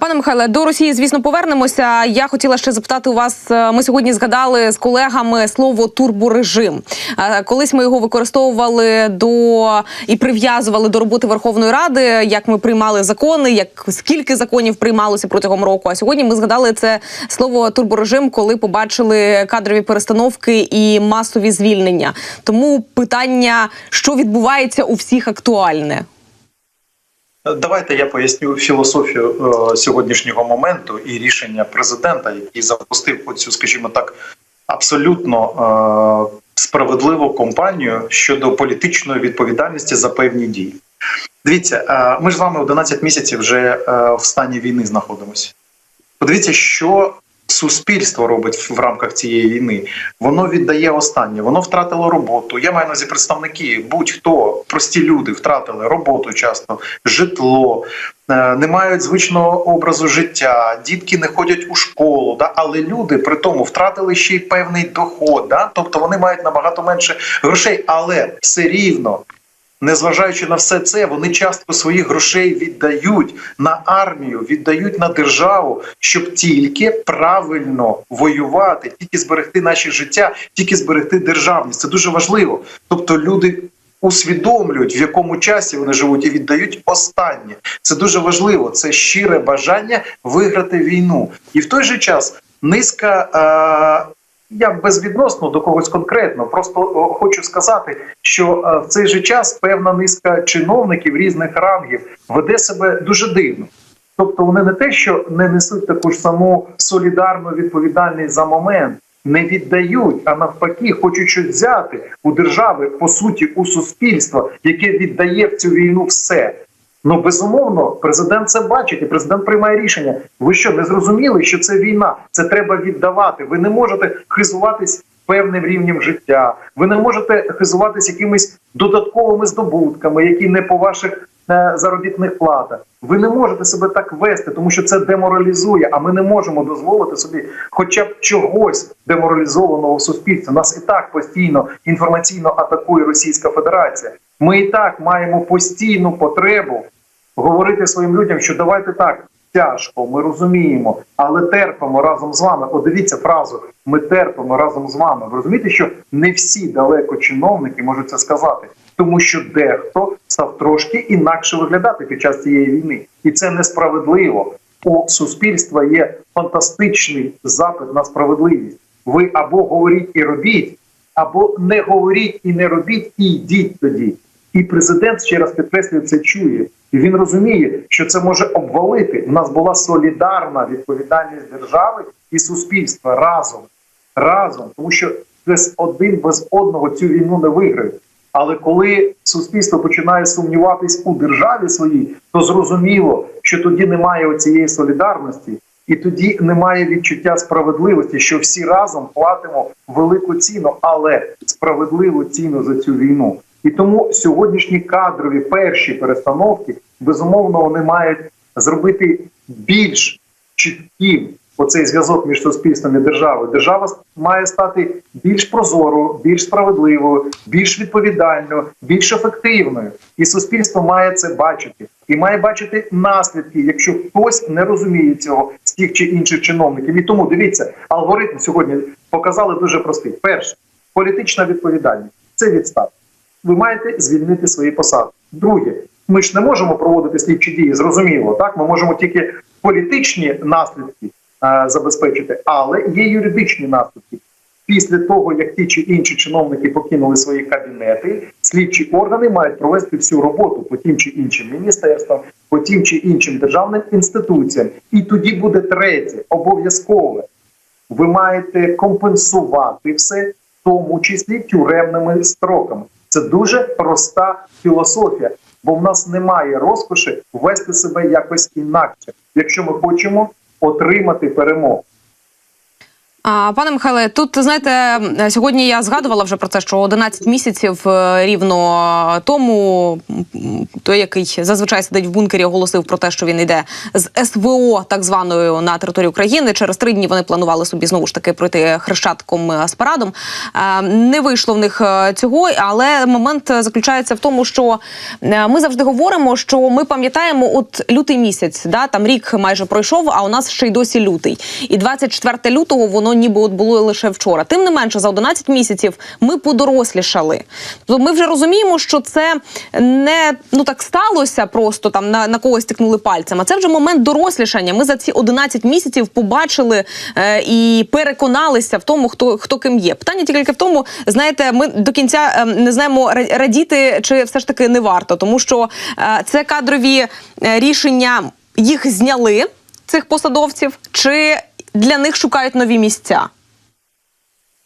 Пане Михайле, до Росії, звісно, повернемося. Я хотіла ще запитати у вас. е, Ми сьогодні згадали з колегами слово турборежим. Е, Колись ми його використовували до і прив'язували до роботи Верховної Ради, як ми приймали закони, як скільки законів приймалося протягом року. А сьогодні ми згадали це слово турборежим, коли побачили кадрові перестановки і масові звільнення. Тому питання, що відбувається у всіх, актуальне. Давайте я поясню філософію е, сьогоднішнього моменту і рішення президента, який запустив оцю, скажімо так, абсолютно е, справедливу кампанію щодо політичної відповідальності за певні дії. Дивіться, е, ми ж з вами 11 місяців вже в стані війни знаходимося. Подивіться, що суспільство робить в рамках цієї війни. Воно віддає останнє, воно втратило роботу. Я маю на увазі представники, будь-хто, прості люди втратили роботу часто, житло, е, не мають звичного образу життя, дітки не ходять у школу. Да? Але люди при тому втратили ще й певний доход. Да? Тобто вони мають набагато менше грошей, але все рівно. Незважаючи на все це, вони частку своїх грошей віддають на армію, віддають на державу, щоб тільки правильно воювати, тільки зберегти наше життя, тільки зберегти державність. Це дуже важливо. Тобто люди усвідомлюють, в якому часі вони живуть, і віддають останнє. Це дуже важливо. Це щире бажання виграти війну, і в той же час низка. Я безвідносно до когось конкретно, просто хочу сказати, що е, в цей же час певна низка чиновників різних рангів веде себе дуже дивно. Тобто вони не те, що не несуть таку ж саму солідарну відповідальність за момент, не віддають, а навпаки, хочуть щось взяти у держави, по суті, у суспільства, яке віддає в цю війну все. Ну безумовно, президент це бачить, і президент приймає рішення. Ви що не зрозуміли, що це війна? Це треба віддавати. Ви не можете хизуватись певним рівнем життя. Ви не можете хизуватись якимись додатковими здобутками, які не по ваших е, заробітних платах. Ви не можете себе так вести, тому що це деморалізує. А ми не можемо дозволити собі, хоча б чогось деморалізованого в суспільстві. Нас і так постійно інформаційно атакує Російська Федерація. Ми і так маємо постійну потребу говорити своїм людям, що давайте так. Тяжко, ми розуміємо, але терпимо разом з вами. Дивіться фразу: ми терпимо разом з вами. Ви розумієте, що не всі далеко чиновники можуть це сказати, тому що дехто став трошки інакше виглядати під час цієї війни, і це несправедливо. У суспільства є фантастичний запит на справедливість. Ви або говоріть і робіть, або не говоріть і не робіть, і йдіть тоді. І президент ще раз підкреслюю, це чує. І він розуміє, що це може обвалити. У нас була солідарна відповідальність держави і суспільства разом. Разом, тому що без один без одного цю війну не виграють. Але коли суспільство починає сумніватись у державі своїй, то зрозуміло, що тоді немає цієї солідарності, і тоді немає відчуття справедливості, що всі разом платимо велику ціну, але справедливу ціну за цю війну. І тому сьогоднішні кадрові перші перестановки безумовно вони мають зробити більш чітким оцей зв'язок між суспільством і державою. Держава має стати більш прозорою, більш справедливою, більш відповідальною, більш ефективною. І суспільство має це бачити і має бачити наслідки, якщо хтось не розуміє цього з тих чи інших чиновників. І тому дивіться, алгоритм сьогодні показали дуже простий. Перше, політична відповідальність це відставка ви маєте звільнити свої посади. Друге, ми ж не можемо проводити слідчі дії, зрозуміло. Так, ми можемо тільки політичні наслідки е, забезпечити, але є юридичні наслідки. Після того, як ті чи інші чиновники покинули свої кабінети, слідчі органи мають провести всю роботу по тим чи іншим міністерствам, по тим чи іншим державним інституціям. І тоді буде третє, обов'язкове. Ви маєте компенсувати все, в тому числі тюремними строками. Це дуже проста філософія, бо в нас немає розкоші вести себе якось інакше, якщо ми хочемо отримати перемогу. Пане Михайле, тут знаєте, сьогодні я згадувала вже про те, що 11 місяців е, рівно тому той, який зазвичай сидить в бункері, оголосив про те, що він йде з СВО, так званою на територію України. Через три дні вони планували собі знову ж таки пройти хрещатком е, з парадом. Е, Не вийшло в них цього, але момент заключається в тому, що ми завжди говоримо, що ми пам'ятаємо, от лютий місяць, да там рік майже пройшов, а у нас ще й досі лютий. І 24 лютого воно ніби от було лише вчора. Тим не менше, за 11 місяців ми подорослішали. Тобто ми вже розуміємо, що це не ну так сталося, просто там на, на когось тикнули пальцем. А це вже момент дорослішання. Ми за ці 11 місяців побачили е, і переконалися в тому, хто хто ким є. Питання тільки в тому, знаєте, ми до кінця е, не знаємо радіти, чи все ж таки не варто, тому що е, це кадрові е, рішення їх зняли цих посадовців, чи для них шукають нові місця.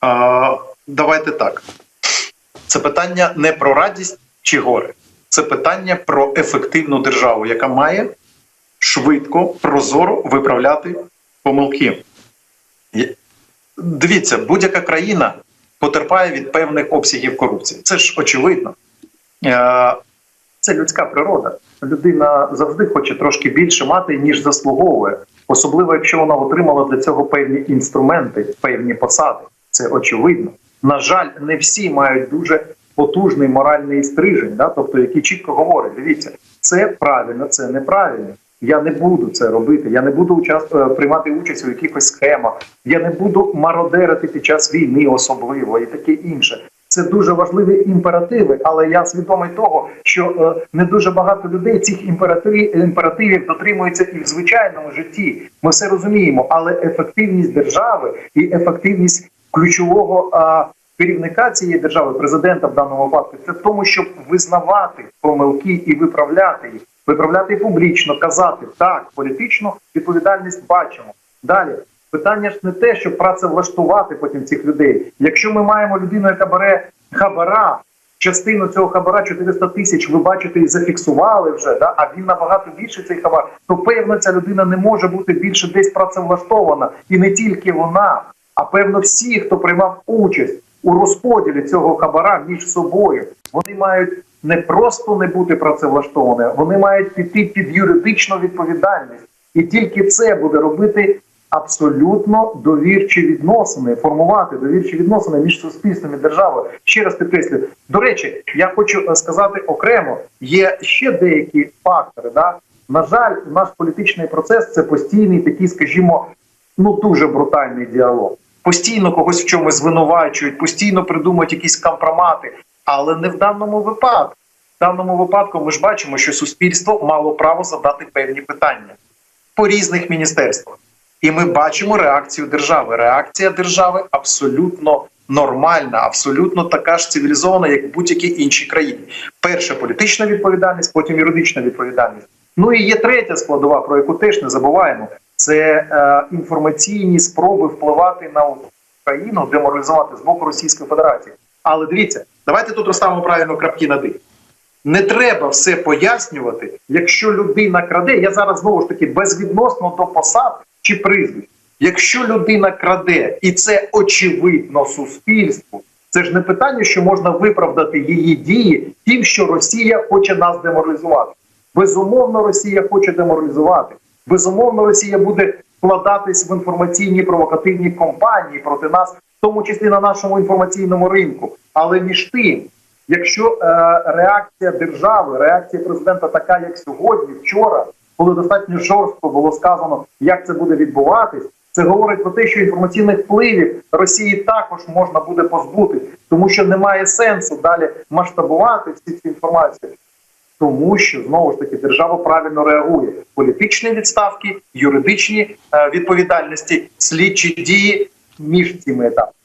А, давайте так. Це питання не про радість чи горе. Це питання про ефективну державу, яка має швидко, прозоро виправляти помилки. Дивіться, будь-яка країна потерпає від певних обсягів корупції. Це ж очевидно. Це людська природа. Людина завжди хоче трошки більше мати, ніж заслуговує, особливо якщо вона отримала для цього певні інструменти, певні посади. Це очевидно. На жаль, не всі мають дуже потужний моральний стрижень, да? тобто який чітко говорить: дивіться, це правильно, це неправильно. Я не буду це робити. Я не буду е, приймати участь у якихось схемах. Я не буду мародерити під час війни, особливо і таке інше. Це дуже важливі імперативи, але я свідомий того, що е, не дуже багато людей цих імперативів, імперативів дотримуються і в звичайному житті. Ми все розуміємо, але ефективність держави і ефективність ключового а, керівника цієї держави, президента в даному випадку, це в тому, щоб визнавати помилки і виправляти їх, виправляти публічно, казати так, політичну відповідальність бачимо. Далі питання ж не те, щоб працевлаштувати потім цих людей. Якщо ми маємо людину, яка бере хабара. Частину цього хабара 400 тисяч ви бачите і зафіксували вже, да? а він набагато більше цей хабар, то певно ця людина не може бути більше десь працевлаштована. І не тільки вона, а певно всі, хто приймав участь у розподілі цього хабара між собою, вони мають не просто не бути працевлаштовані, вони мають піти під юридичну відповідальність. І тільки це буде робити абсолютно довірчі відносини, формувати довірчі відносини між суспільством і державою. Ще раз підкреслюю. До речі, я хочу е, сказати окремо: є ще деякі фактори. Да? На жаль, наш політичний процес це постійний такий, скажімо, ну дуже брутальний діалог. Постійно когось в чомусь звинувачують, постійно придумують якісь компромати, але не в даному випадку. В даному випадку ми ж бачимо, що суспільство мало право задати певні питання по різних міністерствах. І ми бачимо реакцію держави. Реакція держави абсолютно нормальна, абсолютно така ж цивілізована, як в будь-якій іншій країні. Перша політична відповідальність, потім юридична відповідальність. Ну і є третя складова, про яку теж не забуваємо. Це е, інформаційні спроби впливати на Україну, деморалізувати з боку Російської Федерації. Але дивіться, давайте тут розставимо правильно крапки над «і». Не треба все пояснювати, якщо людина краде. Я зараз знову ж таки безвідносно до посад чи прізвищ. Якщо людина краде, і це очевидно суспільству, це ж не питання, що можна виправдати її дії тим, що Росія хоче нас деморалізувати. Безумовно, Росія хоче деморалізувати. Безумовно, Росія буде вкладатись в інформаційні провокативні кампанії проти нас, в тому числі на нашому інформаційному ринку. Але між тим, якщо е, реакція держави, реакція президента така, як сьогодні, вчора, коли достатньо жорстко було сказано, як це буде відбуватись, це говорить про те, що інформаційних впливів Росії також можна буде позбутись, тому що немає сенсу далі масштабувати всі ці інформації. Тому що знову ж таки держава правильно реагує: політичні відставки, юридичні е, відповідальності, слідчі дії між цими етапами.